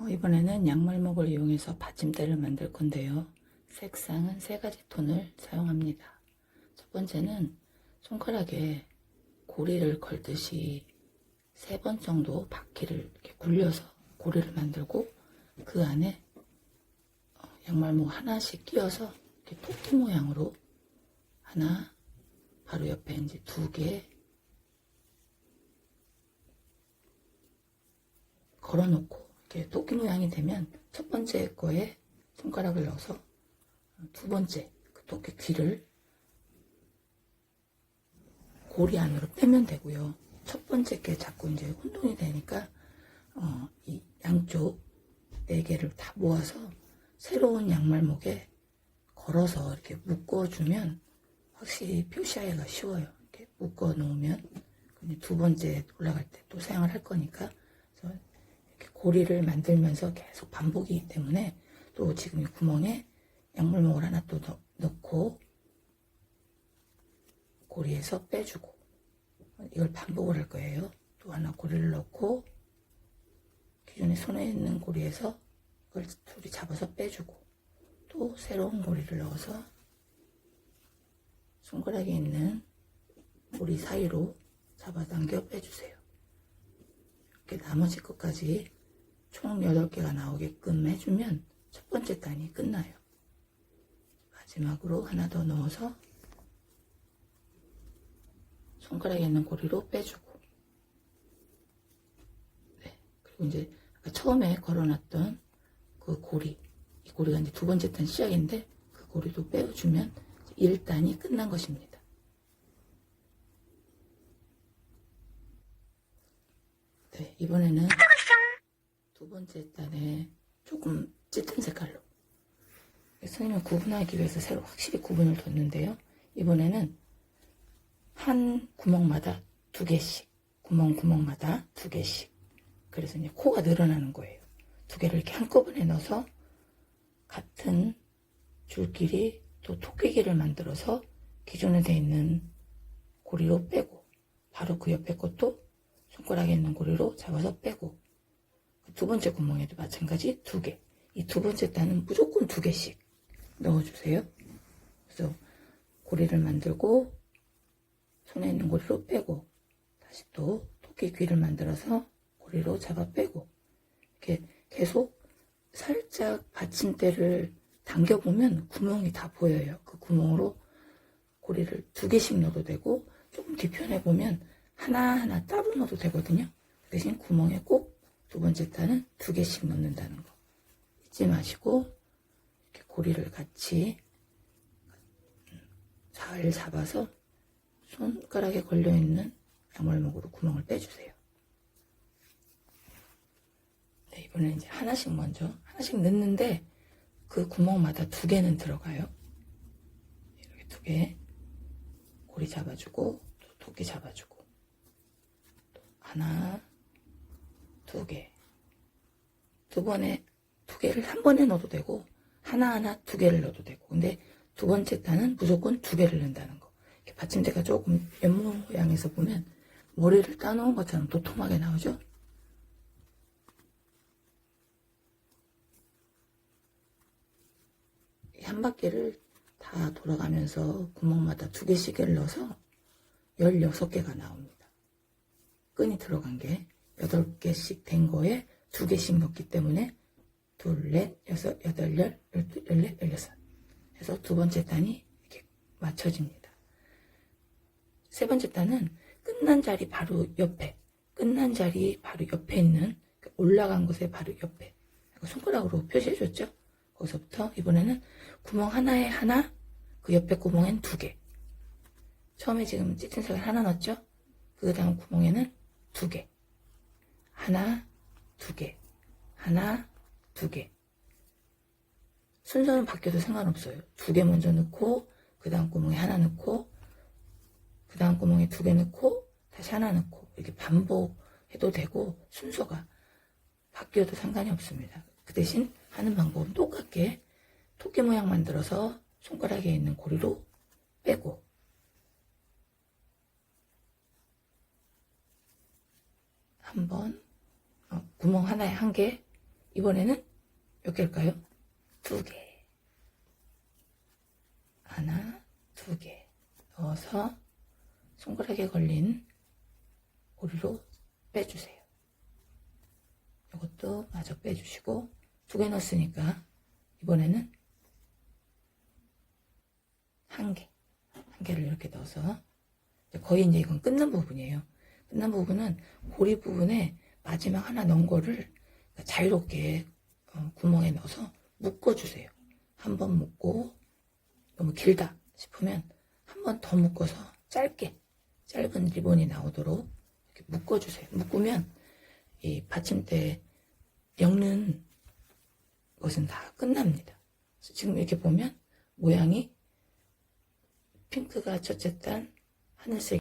어, 이번에는 양말목을 이용해서 받침대를 만들 건데요. 색상은 세 가지 톤을 사용합니다. 첫 번째는 손가락에 고리를 걸듯이 세 번 정도 바퀴를 이렇게 굴려서 고리를 만들고 그 안에 어, 양말목 하나씩 끼워서 이렇게 토끼 모양으로 하나, 바로 옆에 이제 두 개, 걸어놓고 이렇게 토끼 모양이 되면 첫 번째 거에 손가락을 넣어서 두 번째 그 토끼 귀를 고리 안으로 빼면 되고요. 첫 번째 게 자꾸 이제 혼동이 되니까 어, 이 양쪽 네 개를 다 모아서 새로운 양말목에 걸어서 이렇게 묶어주면 확실히 표시하기가 쉬워요. 이렇게 묶어 놓으면 그냥 두 번째 올라갈 때 또 사용을 할 거니까 고리를 만들면서 계속 반복이기 때문에 또 지금 이 구멍에 양물목을 하나 또 넣- 넣고 고리에서 빼주고 이걸 반복을 할 거예요. 또 하나 고리를 넣고 기존에 손에 있는 고리에서 이걸 둘이 잡아서 빼주고 또 새로운 고리를 넣어서 손가락에 있는 고리 사이로 잡아당겨 빼주세요. 이렇게 나머지 것까지 총 8개가 나오게끔 해주면 첫 번째 단이 끝나요. 마지막으로 하나 더 넣어서 손가락에 있는 고리로 빼주고 네, 그리고 이제 처음에 걸어놨던 그 고리 이 고리가 이제 두 번째 단 시작인데 그 고리도 빼주면 1단이 끝난 것입니다. 네, 이번에는 두 번째 단에 조금 짙은 색깔로 선생님을 구분하기 위해서 새로 확실히 구분을 뒀는데요. 이번에는 한 구멍마다 두 개씩 구멍 구멍마다 두 개씩 그래서 이제 코가 늘어나는 거예요. 두 개를 이렇게 한꺼번에 넣어서 같은 줄끼리 또 토끼기를 만들어서 기존에 돼 있는 고리로 빼고 바로 그 옆에 것도 손가락에 있는 고리로 잡아서 빼고 그 두 번째 구멍에도 마찬가지 두 개. 이 두 번째 단은 무조건 두 개씩 넣어주세요. 그래서 고리를 만들고 손에 있는 고리로 빼고 다시 또 토끼 귀를 만들어서 고리로 잡아 빼고 이렇게 계속 살짝 받침대를 당겨보면 구멍이 다 보여요. 그 구멍으로 고리를 두 개씩 넣어도 되고 조금 뒤편에 보면 하나하나 따로 넣어도 되거든요. 그 대신 구멍에 꼭 두 번째 단은 두 개씩 넣는다는 거 잊지 마시고 이렇게 고리를 같이 잘 잡아서 손가락에 걸려있는 양말목으로 구멍을 빼주세요. 네, 이번엔 이제 하나씩 먼저 하나씩 넣는데 그 구멍마다 두 개는 들어가요. 이렇게 두 개 고리 잡아주고 또 토끼 잡아주고 또 하나 두 개. 두 번에 두 개를 한 번에 넣어도 되고 하나하나 두 개를 넣어도 되고 근데 두 번째 단은 무조건 두 개를 넣는다는 거. 받침대가 조금 옆 모양에서 보면 머리를 따놓은 것처럼 도톰하게 나오죠? 이한 바퀴를 다 돌아가면서 구멍마다 두 개씩을 넣어서 16개가 나옵니다. 끈이 들어간 게 8개씩 된 거에 두 개씩 넣기 때문에 둘, 넷, 여섯, 여덟, 열, 열두, 열넷, 열여섯 해서 두 번째 단이 이렇게 맞춰집니다. 세 번째 단은 끝난 자리 바로 옆에, 끝난 자리 바로 옆에 있는 그 올라간 곳에 바로 옆에 손가락으로 표시해 줬죠? 거기서부터 이번에는 구멍 하나에 하나, 그 옆에 구멍엔 두 개. 처음에 지금 짙은 색을 하나 넣었죠? 그 다음 구멍에는 두 개. 하나, 두 개. 하나, 두 개. 순서는 바뀌어도 상관없어요. 두 개 먼저 넣고, 그 다음 구멍에 하나 넣고, 그 다음 구멍에 두 개 넣고, 다시 하나 넣고, 이렇게 반복해도 되고, 순서가 바뀌어도 상관이 없습니다. 그 대신 하는 방법은 똑같게 토끼 모양 만들어서 손가락에 있는 고리로 빼고, 한 번, 어, 구멍 하나에 한 개, 이번에는 몇 개일까요? 두 개. 하나, 두 개. 넣어서 손가락에 걸린 오리로 빼주세요. 이것도 마저 빼주시고 두 개 넣었으니까 이번에는 한 개, 한 개를 이렇게 넣어서 거의 이제 이건 끝난 부분이에요. 끝난 부분은 고리 부분에 마지막 하나 넣은 거를 자유롭게 어, 구멍에 넣어서 묶어주세요. 한 번 묶고 너무 길다 싶으면 한 번 더 묶어서 짧게 짧은 리본이 나오도록 이렇게 묶어주세요. 묶으면 이 받침대 엮는 것은 다 끝납니다. 지금 이렇게 보면 모양이 핑크가 첫째 단, 하늘색